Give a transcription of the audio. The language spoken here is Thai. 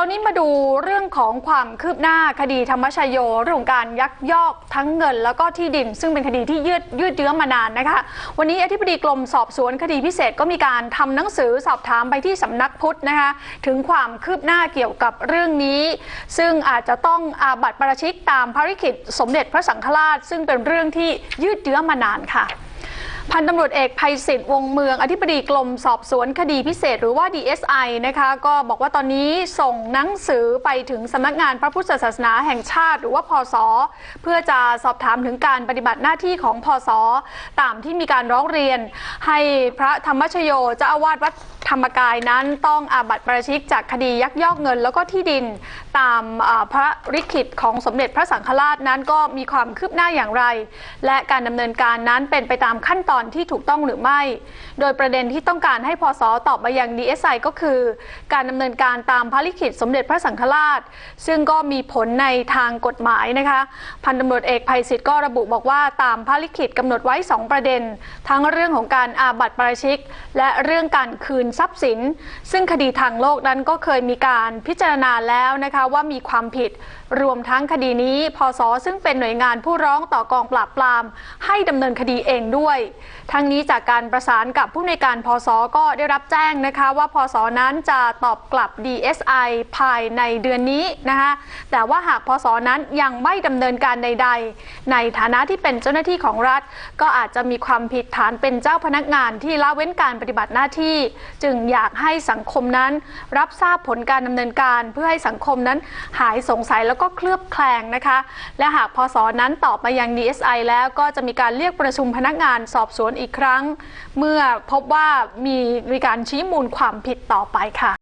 ราวนี้มาดูเรื่องของความคืบหน้าคดีธรรมชโยเรื่องการยักยอกทั้งเงิน แล้วก็ที่ดิน ซึ่งเป็นคดีที่ยืดยืดเยื้อมานานนะคะ วันนี้อธิบดีกรมสอบสวนคดีพิเศษก็มีการทำหนังสือสอบถามไปที่สำนักพุทธนะคะถึงความคืบหน้าเกี่ยวกับเรื่องนี้ ซึ่งอาจจะต้องอาบัติประชิกตามภาริกิจสมเด็จพระสังฆราช ซึ่งเป็นเรื่องที่ยืดเยื้อมานานค่ะ พันตำรวจเอกภัยศิษฐ์วงเมือง อธิบดีกรมสอบสวนคดีพิเศษหรือว่า DSI นะคะก็บอกว่าตอนนี้ส่งหนังสือไปถึงสำนักงานพระพุทธศาสนาแห่งชาติ หรือว่าพศเพื่อจะสอบถามถึงการปฏิบัติหน้าที่ของพศตามที่มีการร้องเรียน ให้พระธรรมชโยเจ้าอาวาสวัดธรรมกายนั้นต้องอาบัติประชิกจากคดียักยอกเงิน แล้วก็ที่ดินตามพระริขิตของสมเด็จพระสังฆราชนั้นก็มีความคืบหน้าอย่างไร และการดำเนินการนั้นเป็นไปตามขั้นตอนที่ถูกต้องหรือไม่ โดยประเด็นที่ต้องการให้พศตอบมายัง DSI ก็คือ การดำเนินการตามพระลิขิตสมเด็จพระสังฆราช ซึ่งก็มีผลในทางกฎหมายนะคะพันตำรวจเอกภัยศิษฐ์ก็ระบุบอกว่าตามพระลิขิตกำหนดไว้ 2 ประเด็น ทั้งเรื่องของการอาบัติประชิก และเรื่องการคืนทรัพย์สิน ซึ่งคดีทางโลกนั้นก็เคยมีการพิจารณาแล้วนะคะว่ามีความผิดรวมทั้งคดีนี้พศซึ่งเป็นหน่วยงานผู้ร้องต่อกองปราบปราม ให้ดำเนินคดีเองด้วยทั้งนี้จากการประสานกับผู้ในการพศก็ได้รับแจ้งนะคะว่าพศนั้นจะตอบกลับ DSI ภายในเดือนนี้นะคะแต่ว่าหากพศนั้นยังไม่ดำเนินการใด ๆ ในฐานะที่เป็นเจ้าหน้าที่ของรัฐ ก็อาจจะมีความผิดฐานเป็นเจ้าพนักงานที่ละเว้นการปฏิบัติหน้าที่ จึงอยากให้สังคมนั้น รับทราบผลการดำเนินการเพื่อให้สังคมนั้นหายสงสัยแล้วก็เคลือบแคลงนะคะ และหากพศนั้นตอบมายัง DSI แล้วก็จะมีการเรียกประชุมพนักงานสอบอบสวนอีกครั้ง เมื่อพบว่ามีมีการชี้มูลความผิดต่อไปค่ะ